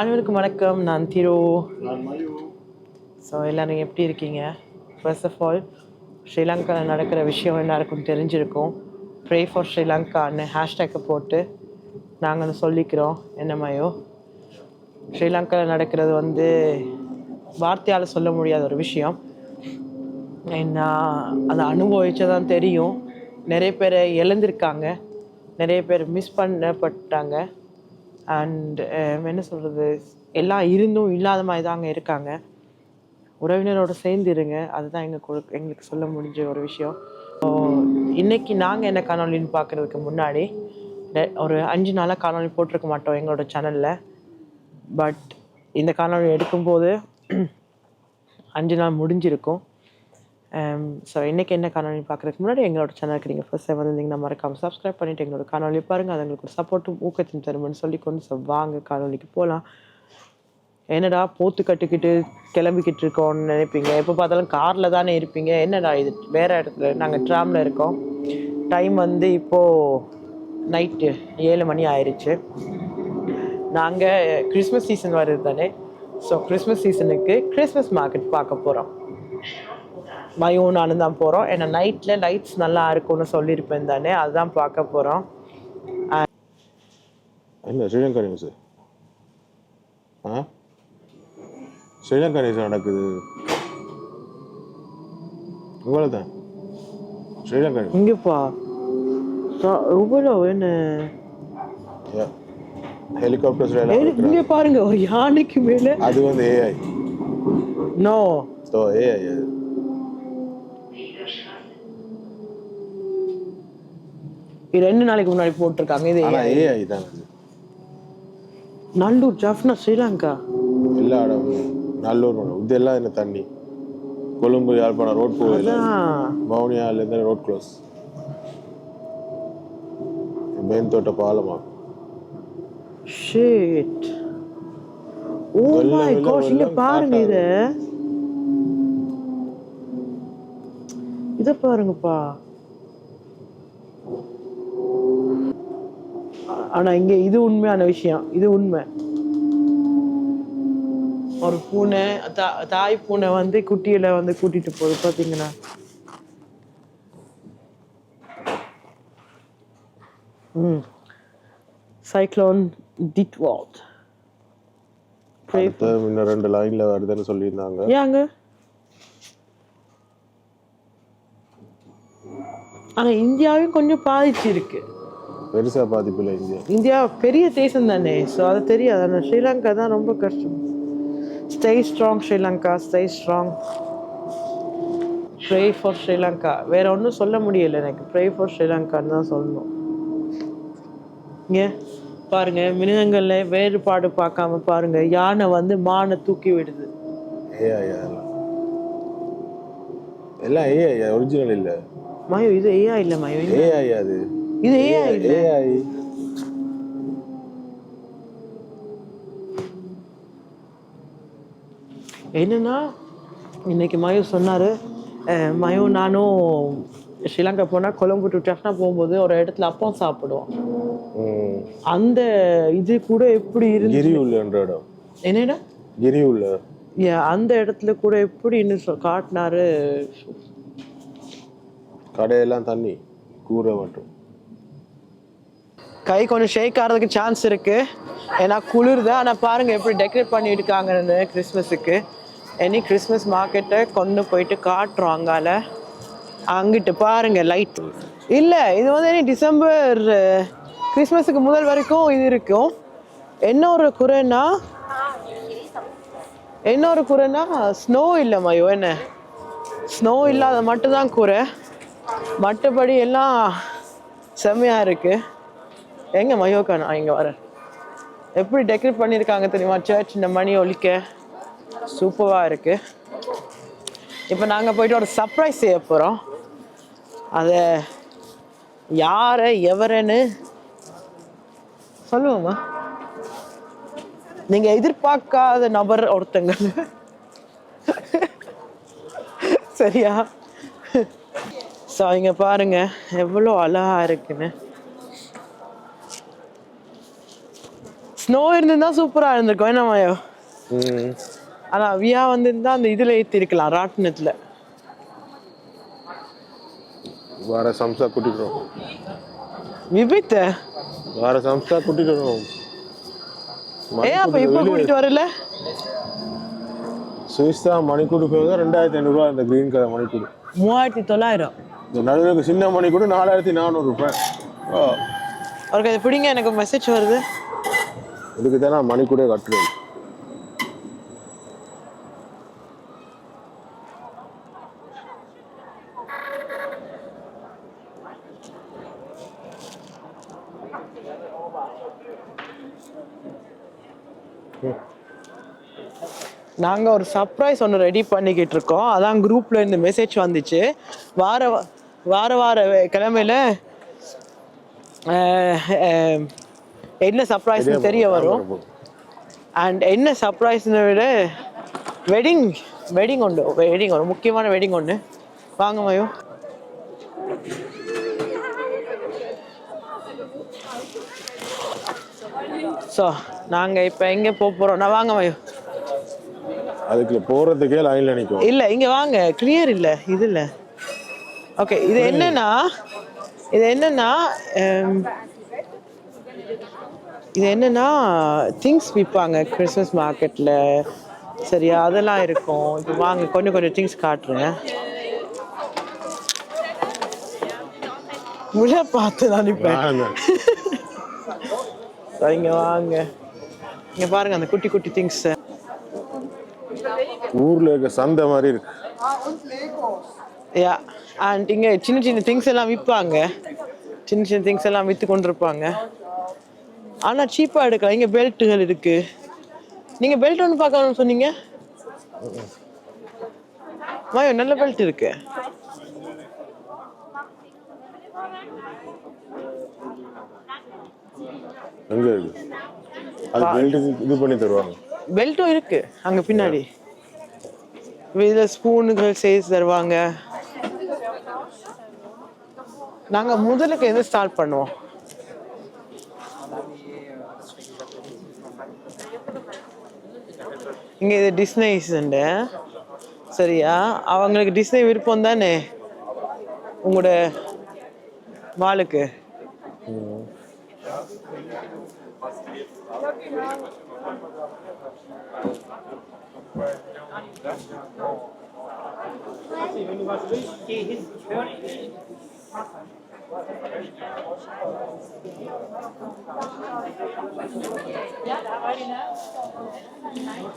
அனைவருக்கும் வணக்கம். நான் திரு. ஸோ எல்லாரும் எப்படி இருக்கீங்க? ஃபர்ஸ்ட் ஆஃப் ஆல் ஸ்ரீலங்காவில் நடக்கிற விஷயம் எல்லாருக்கும் தெரிஞ்சிருக்கும். ப்ரே ஃபார் ஸ்ரீலங்கான்னு ஹேஷ்டேக்கை போட்டு நாங்கள் சொல்லிக்கிறோம். என்னமையோ ஸ்ரீலங்காவில் நடக்கிறது வந்து வார்த்தையால் சொல்ல முடியாத ஒரு விஷயம். நான் அதை அனுபவிச்சதான் தெரியும். நிறைய பேர் இழந்திருக்காங்க நிறைய பேர் மிஸ் பண்ணப்பட்டாங்க. அண்ட் um, என்ன சொல்கிறது எல்லாம் இருந்தும் இல்லாத மாதிரி தாங்க இருக்காங்க. உறவினரோட சேர்ந்து இருங்க. அதுதான் எங்கள் கொடு- எங்களுக்கு சொல்ல முடிஞ்ச ஒரு விஷயம். இன்றைக்கி இன்னைக்கு நாங்கள் என்ன காணொலின்னு பார்க்குறதுக்கு முன்னாடி ஒரு அஞ்சு நாளாக காணொலி போட்டிருக்க மாட்டோம் எங்களோட சேனலில் பட் இந்த காணொலி எடுக்கும்போது அஞ்சு நாள் முடிஞ்சிருக்கும். Um, ஸோ இன்றைக்கி என்ன காணொலி பார்க்குறதுக்கு முன்னாடி எங்களோட சேனலுக்கு நீங்கள் ஃபஸ்ட் டைம் வந்திருந்தீங்கன்னா மறக்காமல் சப்ஸ்கிரைப் பண்ணிவிட்டு எங்களோட காணொலி பாருங்கள் அது எங்களுக்கு ஒரு சப்போர்ட்டும் ஊக்கத்தையும் தருமென்னு சொல்லி கொண்டு ஸோ வாங்க காணொலிக்கு போகலாம் என்னடா போத்து கட்டிக்கிட்டு கிளம்பிக்கிட்டு இருக்கோம்னு நினைப்பீங்க? எப்போ பார்த்தாலும் காரில் தானே இருப்பீங்க. என்னடா இது? வேறு இடத்துல நாங்கள் ட்ராமில் இருக்கோம். டைம் வந்து இப்போது நைட்டு ஏழு மணி ஆயிடுச்சு நாங்கள் கிறிஸ்மஸ் சீசன் வருது தானே ஸோ கிறிஸ்மஸ் சீசனுக்கு கிறிஸ்மஸ் மார்க்கெட் பார்க்க போகிறோம் மயும் நானும் தான் போகிறோம் ஏன்னா நைட்டில் லைட்ஸ் நல்லா இருக்கும்னு சொல்லியிருப்பேன் தானே. அதுதான் பார்க்க போகிறோம் என்ன ஸ்ரீலங்கா நியூஸ் ஆ? ஸ்ரீலங்கா நியூஸ் நடக்குது? உங்களை தான் ஸ்ரீலங்கா இங்கேப்பா எவ்வளோ என்ன? ஹெலிகாப்டர்ஸ் ஏய், இங்கே பாருங்க ஒரு யானைக்கு மேலே. அது வந்து ஏஐ நோ ஸோ ஏஐ அது. ரெண்டு நாளைக்கு முன்னாடி போட்டிருக்காங்க. இது ஏஐ தான். நல்லூர் ஜாஃப்னா ஸ்ரீலங்கா? எல்லா இடமும் நல்லூர் இது எல்லாம் என்ன தண்ணி? கொழும்பு யாழ்ப்பாணம் ரோட் அதான். மௌனியாலேருந்து ரோட் க்ளோஸ். மேந்தோட்ட பாலமா? ஷிட் ஓ மை காஷ் இங்க பாருங்க இத. இத பாருங்கப்பா. ஆ- ஆனா இங்க இது உண்மையான விஷயம். இது உண்மை. ஒரு பூனை தா- தாய் பூனை வந்து குட்டியில வந்து கூட்டிட்டு போகுது பாத்தீங்கன்னா ம். சைக்ளோன் டிட்வால்ட் இன்னும் ரெண்டு லைன்ல வருதுன்னு சொல்லியிருந்தாங்க. ஏங்க ஆனா இந்தியாவையும் கொஞ்சம் பாதிச்சிருக்கு. பெருசா பாதிப்பு இல்லை இந்தியா இந்தியா பெரிய தேசம் தானே ஸோ அது தெரியாது. ஆனால் ஸ்ரீலங்கா தான் ரொம்ப கஷ்டம். Stay strong Sri Lanka. Stay strong pray for Sri Lanka. வேற ஒன்றும் சொல்ல முடியல எனக்கு. ப்ரே ஃபார் ஸ்ரீலங்கான்னு தான் சொல்லணும். இங்க பாருங்க மிருகங்கள்ல வேறுபாடு பார்க்காம பாருங்க. யானை வந்து மானை தூக்கி விடுது. ஏஐ எல்லாம் ஏஐ ஒரிஜினல் இல்ல? மயோ இது ஏயா இல்ல மயோ? ஏஐ அது? இது இல்ல? ஏஐ என்னன்னா இன்னைக்கு மயோ சொன்னாரு மயோ நானும் ஸ்ரீலங்கா போனா கொழம்பு டு டஃப்னா போகும்போது ஒரு இடத்துல அப்பம் சாப்பிடுவோம். அந்த இது கூட எப்படி இருந்து இடம். என்னடா? கிரி உள்ள. அந்த இடத்துல கூட எப்படின்னு சொ- காட்டினாரு கடையெல்லாம் தண்ணி கூரை மட்டும். கை கொஞ்சம் ஷேக் ஆகிறதுக்கு சான்ஸ் இருக்கு. ஏன்னா குளிர்தான் ஆனால் பாருங்க எப்படி டெக்கரேட் பண்ணி இருக்காங்கன்னு கிறிஸ்மஸுக்கு. எனி கிறிஸ்மஸ் மார்க்கெட்டை கொண்டு போயிட்டு காட்டுறோம் அங்கால. அங்கிட்டு பாருங்க லைட் இல்லை இது வந்து இனி டிசம்பர் கிறிஸ்மஸுக்கு முதல் வரைக்கும் இது இருக்கும். என்ன ஒரு குறைன்னா? என்ன ஒரு குறைன்னா? ஸ்னோ இல்லை மயோ என்ன? ஸ்னோ இல்லாத மட்டும்தான் குறை. மற்றபடி எல்லாம் செம்மையாக இருக்குது எங்க மயோக்கா நான் இங்க வரேன்? எப்படி டெக்கரேட் பண்ணியிருக்காங்க தெரியுமா? சர்ச் இந்த மணி ஒலிக்க. சூப்பராக இருக்கு. இப்போ நாங்கள் போயிட்டு ஒரு சர்ப்ரைஸ் செய்ய போகிறோம் அதை யாரை எவரன்னு சொல்லுவோம்மா நீங்கள் எதிர்பார்க்காத நபர் ஒருத்தங்க. சரியா? ஸோ இங்கே பாருங்க எவ்வளோ அழகா இருக்குன்னு. ஸ்னோ இருந்திருந்தா சூப்பரா இருந்திருக்கும். என்ன மாயோ? ஆனா வியா வந்திருந்தா அந்த இதுல ஏத்தி இருக்கலாம் ராட்டினத்துல. வார சம்சா கூட்டிக்கிறோம். விபித்த? வார சம்சா கூட்டிக்கிறோம். ஏன் அப்ப இப்ப கூட்டிட்டு வரல? சுவிஸ் தான் மணிக்கூடு போய் ரெண்டாயிரத்தி ஐநூறுரூவா இந்த க்ரீன் கலர் மணிக்கூடு. மூவாயிரத்தி தொள்ளாயிரம். இந்த நடுவில் சின்ன மணிக்கூடு நாலாயிரத்தி நானூறு ரூபாய். அவருக்கு அது பிடிங்க எனக்கு மெசேஜ் வருது. இதுக்கு தான் நான் கூட கட்டுறேன் நாங்க ஒரு சர்ப்ரைஸ் ஒன்று ரெடி பண்ணிக்கிட்டு இருக்கோம். அதான் குரூப்ல இருந்து மெசேஜ் வந்துச்சு. வார வார வார கிழமையில அஹ், அஹ், என்ன சர்ப்ரைஸ்னு தெரிய வரும். அண்ட் என்ன சர்ப்ரைஸ்னு விட வெட்டிங் வெட்டிங் உண்டு வெட்டிங் ஒரு முக்கியமான வெட்டிங் ஒன்று வாங்க மயோ. ஸோ நாங்கள் இப்போ எங்கே போக போகிறோம் நான் வாங்க மயோ. அதுக்குள்ள போகிறதுக்கே லைனில் நிற்கும் இல்ல இங்க வாங்க. கிளியர் இல்ல இது இல்ல. ஓகே இது என்னன்னா இது என்னன்னா ஹம், இது என்னன்னா திங்ஸ் விற்பாங்க கிறிஸ்மஸ் மார்க்கெட்ல சரியா அதெல்லாம் இருக்கும். இப்போ வாங்க கொஞ்சம் கொஞ்சம் திங்ஸ் காட்டுறேன். முழ பார்த்து தான் நிற்பேன். இங்க வாங்க இங்க பாருங்க அந்த குட்டி குட்டி திங்ஸ் ஊர்ல இருக்க சந்தை மாதிரி இருக்கு. யா அண்ட் இங்கே சின்ன சின்ன திங்ஸ் எல்லாம் விற்பாங்க சின்ன சின்ன திங்ஸ் எல்லாம் விற்று கொண்டிருப்பாங்க. ஆனால் சீப்பாக எடுக்கலாம். இங்கே பெல்ட்டுகள் இருக்கு. நீங்கள் பெல்ட் ஒன்று பார்க்கணும்னு சொன்னீங்க? மாயோ நல்ல பெல்ட் இருக்கு. எங்க இருக்கு? அது பெல்ட்டுக்கு இது பண்ணி தருவாங்க. பெல்ட்டும் இருக்கு அங்கே பின்னாடி. இதில் ஸ்பூனுகள் செய்து தருவாங்க. நாங்கள் முதலுக்கு எது ஸ்டார்ட் பண்ணுவோம்? இங்கே இது டிஸ்னைஸ்ண்டு சரியா? அவங்களுக்கு டிஸ்னை விருப்பம் தானே? உங்களோட வாளுக்கு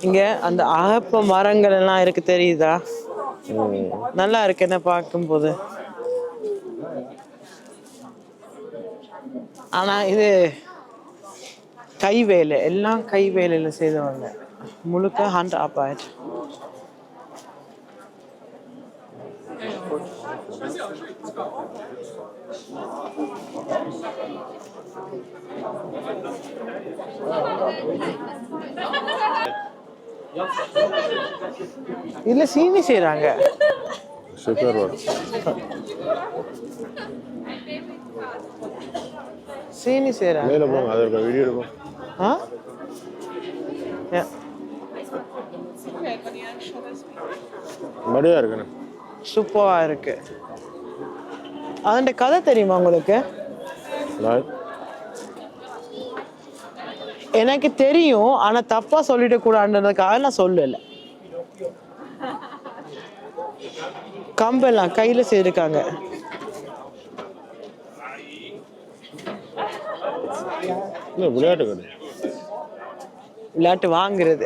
இங்க அந்த அகப்ப மரங்கள் எல்லாம் இருக்கு தெரியுதா? நல்லா இருக்கு என்ன பார்க்கும்போது. ஆனா இது கை வேலை எல்லாம் கை வேலையில செய்தவங்க. முழுக்க ஹண்ட் ஆயிடுச்சு. இதுல சீனி செய்றாங்க. சுகர் வரும் சீனி செய்றாங்க. மேலே போங்க அது இருக்க வீடியோ எடுப்போம். ஆ. மடியா இருக்குண்ணே சூப்பரா இருக்கு. அதோட கதை தெரியுமா உங்களுக்கு? எனக்கு தெரியும் ஆனா தப்பா சொல்லிட கூடாதுன்றதுக்காக நான் சொல்லல. கம்பெல்லாம் கையில செய்திருக்காங்க விளையாட்டு விளையாட்டு வாங்குறது.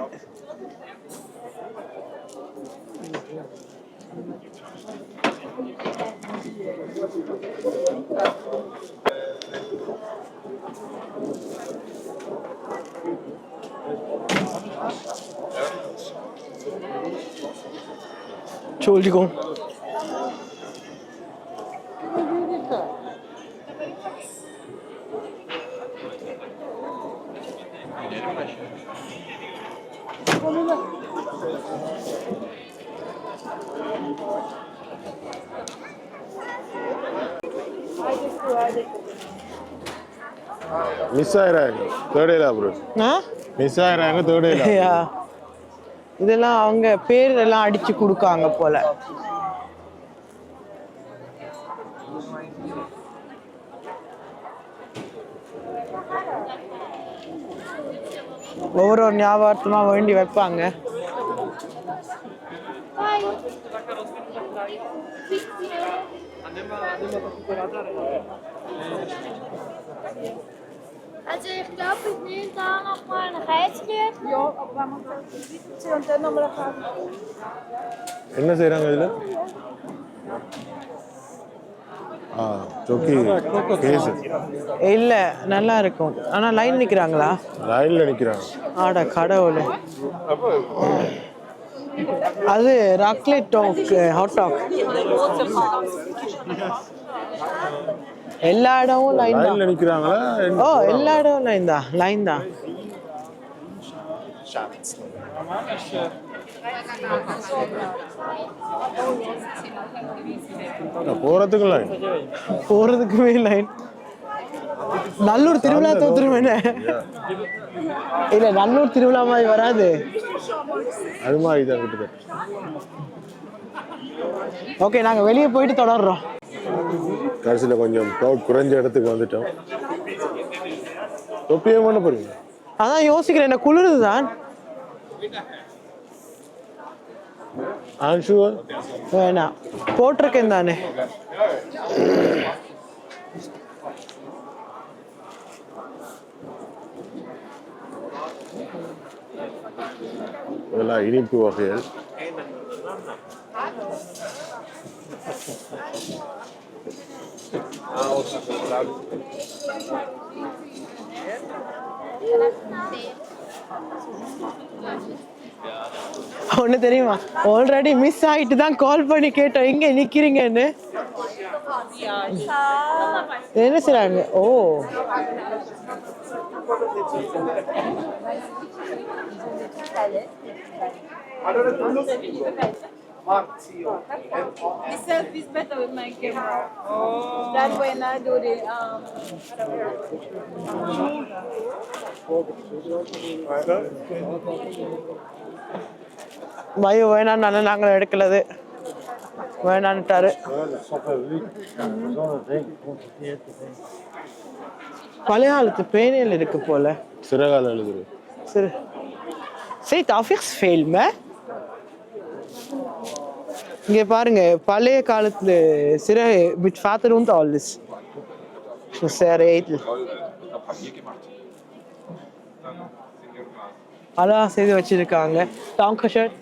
Entschuldigung. Missa era, third era bro. Huh? Missa era, third era. Yeah. இதெல்லாம் அவங்க பேர் எல்லாம் அடிச்சு கொடுக்காங்க போல. ஒவ்வொரு ஒரு ஞாபகமா வேண்டி வைப்பாங்க. Also ich glaube, ich nehme da nochmal ein Rätchen. Ja, aber wenn man so und dann nochmal eine என்ன செய்றாங்க இதுல ஆ சொக்கி கேஸ் இல்ல நல்லா இருக்கும் ஆனா லைன் நிக்கிறாங்களா லைன்ல நிக்கிறாங்க ஆட கடவுளே அது ராக்லெட் டாக் ஹாட் டாக் எல்லா இடமும் லைன் தான். நிக்கிறாங்களா ஓ எல்லா இடமும் லைன் தான். லைன் தான். போறதுக்கு லைன் போறதுக்குமே லைன் நல்லூர் திருவிழா தோத்துருவேனே இல்ல நல்லூர் திருவிழா மாதிரி வராது. அது மாதிரி தான் கிட்டத்தட்ட ஓகே நாங்க வெளியே போயிட்டு தொடர்றோம். கடைசியில் கொஞ்சம் க்ரௌட் குறைஞ்ச இடத்துக்கு வந்துட்டோம். தொப்பியே பண்ண போறீங்க. அதான் யோசிக்கிறேன் என்ன குளிருது தான். ஆன்ஷுவா வேணாம் போட்டிருக்கேன் தானே. இதெல்லாம் இனிப்பு வகைகள். ஒண்ணு தெரியுமா? ஆல்ரெடி மிஸ் ஆயிட்டு தான் கால் பண்ணி கேட்டோம். எங்க நிக்கிறீங்கன்னு? என்ன செய்றாங்க ஓ. This selfie is better with my camera. Oh. That when I do the um. பயோ வேணான்னு நாங்கள் எடுக்கலது வேணான்ட்டாரு பழைய காலத்து பேனையில் இருக்கு போல சிறகால எழுதுரு சரி சரி டாஃபிக்ஸ் ஃபெயில்ம இங்க பாருங்க பழைய காலத்துல சிற mit Vater und alles schon sehr edel அழகா செய்து வச்சிருக்காங்க டாங்க ஷர்ட்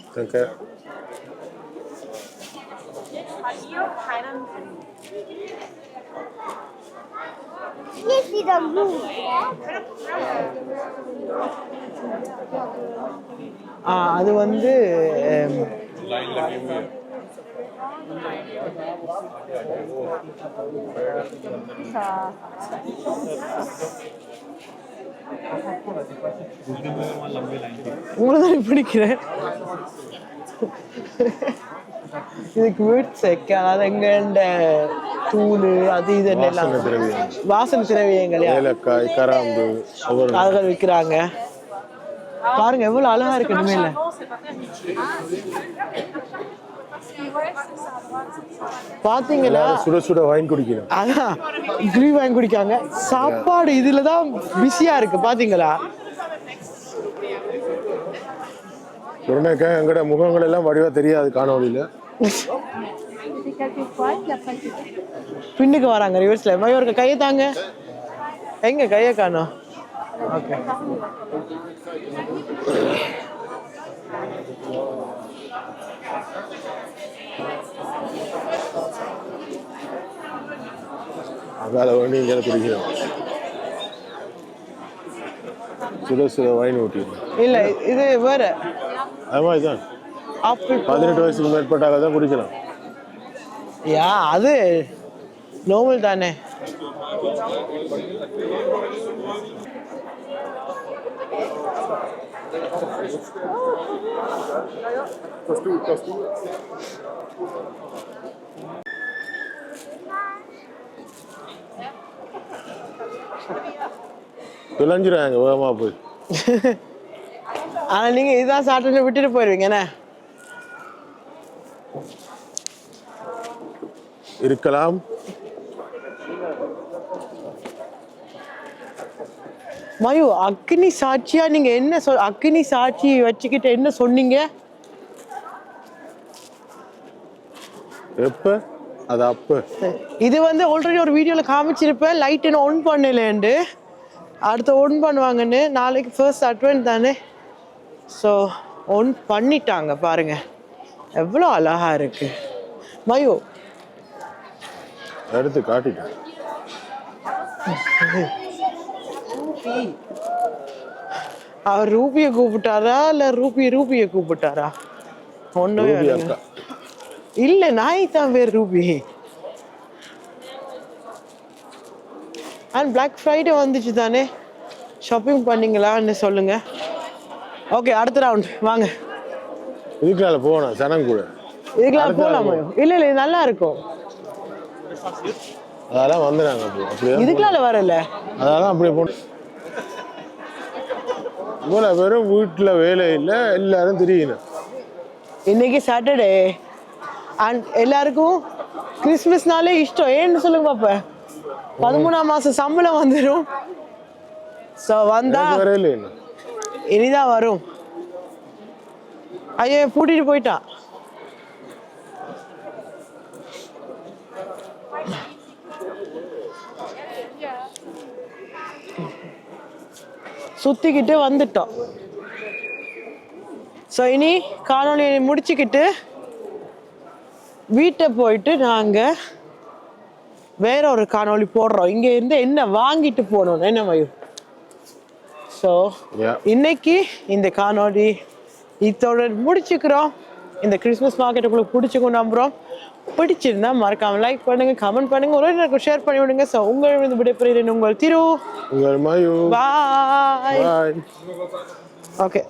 அது வந்து உங்களை தான் பிடிக்கிறேன். இதுக்கு வீட்டு செக்க அதாவது எங்கண்ட தூள் அது இது எல்லாம்? வாசனை திரவியங்கள். ஏலக்காய் கராம்பு ஒவ்வொரு அதுகள் விற்கிறாங்க. பாருங்க எவ்வளவு அழகா இருக்கு இனிமேல பாத்தீங்களா சுட சுட வாங்கி குடிக்கணும். அதான் இட்லி வாங்கி குடிக்காங்க. சாப்பாடு இதுல தான் பிஸியா இருக்கு பாத்தீங்களா? சொன்னாக்க எங்கட முகங்கள் எல்லாம் வடிவா தெரியாது காணொலியில பின்னுக்கு வராங்க ரிவர்ஸ்ல மயோருக்கு கையை தாங்க. எங்க கையை காணோம்? ஓகே அதால வேண்டி இங்கே குடிக்கிறோம். சுட சுட வாங்கி ஊட்டிடும் இல்ல இது வேற. அது மாதிரி தான் பதினெட்டு வயசுக்கு மேற்பட்டாக தான் குடிக்கலாம். யா அது நார்மல் தானே. தொலைஞ்சிடாங்க வேகமாக போய். ஆனா நீங்க இதுதான் சாப்பிட்டு விட்டுட்டு போயிருவீங்க என்ன? இருக்கலாம். மயு அக்னி சாட்சியா நீங்க என்ன சொல் அக்னி சாட்சி வச்சுக்கிட்டு என்ன சொன்னீங்க? எப்போ? அது அப்போ. இது வந்து ஆல்ரெடி ஒரு வீடியோல காமிச்சிருப்பேன் லைட் என்ன ஒன் பண்ணலேண்டு அடுத்து ஒன் பண்ணுவாங்கன்னு நாளைக்கு ஃபர்ஸ்ட் அட்வென்ட் தானே? ஸோ ஒன் பண்ணிட்டாங்க பாருங்க. எவ்வளோ அழகா இருக்கு. மயு. எடுத்து காட்டிட்டேன் அவர் ரூபியை கூப்பிட்டாரா இல்லை ரூபி ரூபியை கூப்பிட்டாரா? ஒன்றுமே இல்லை. நாய் தான் பேர் ரூபி. அண்ட் பிளாக் ஃப்ரைடே வந்துச்சு தானே? ஷாப்பிங் பண்ணீங்களான்னு சொல்லுங்க. ஓகே அடுத்த ரவுண்ட் வாங்க. இதுக்குனால போகணும் சனம் கூட. இதுக்கெல்லாம் போகலாமா? இல்லை இல்லை இது நல்லா இருக்கும். அதெல்லாம் வந்துடுறாங்க அப்போ. அப்படியே இதுக்கெல்லாம் வரல. அதெல்லாம் அப்படியே போன இவ்வளோ பேரும் வீட்டில் வேலை இல்லை எல்லாரும் திரியணும் இன்னைக்கு சாட்டர்டே அண்ட் எல்லாருக்கும் கிறிஸ்மஸ்னாலே இஷ்டம். ஏன்னு சொல்லுங்க பாப்ப. பதிமூணாம் மாசம் சம்பளம் வந்துடும் ஸோ வந்தா இனிதான் வரும். ஐயோ பூட்டிட்டு போயிட்டான் சுத்திக்கிட்டு வந்துட்டோம். ஸோ இனி காணொலியை முடிச்சுக்கிட்டு வீட்டை போயிட்டு நாங்கள் வேற ஒரு காணொளி போடுறோம். இங்க இருந்து என்ன வாங்கிட்டு போகணும் என்ன மயூர் ஸோ. இன்னைக்கு இந்த காணொளி இதோட முடிச்சுக்கிறோம். இந்த கிறிஸ்மஸ் மார்க்கெட் உங்களுக்கு பிடிச்சிக்கும் நம்புறோம். பிடிச்சிருந்தா மறக்காம லைக் பண்ணுங்க கமெண்ட் பண்ணுங்க ஒரு எனக்கு ஷேர் பண்ணி விடுங்க. ஸோ உங்களிடம் விடைபெறுகிறேன் உங்கள் திரு. உங்கள் மயூ. Bye okay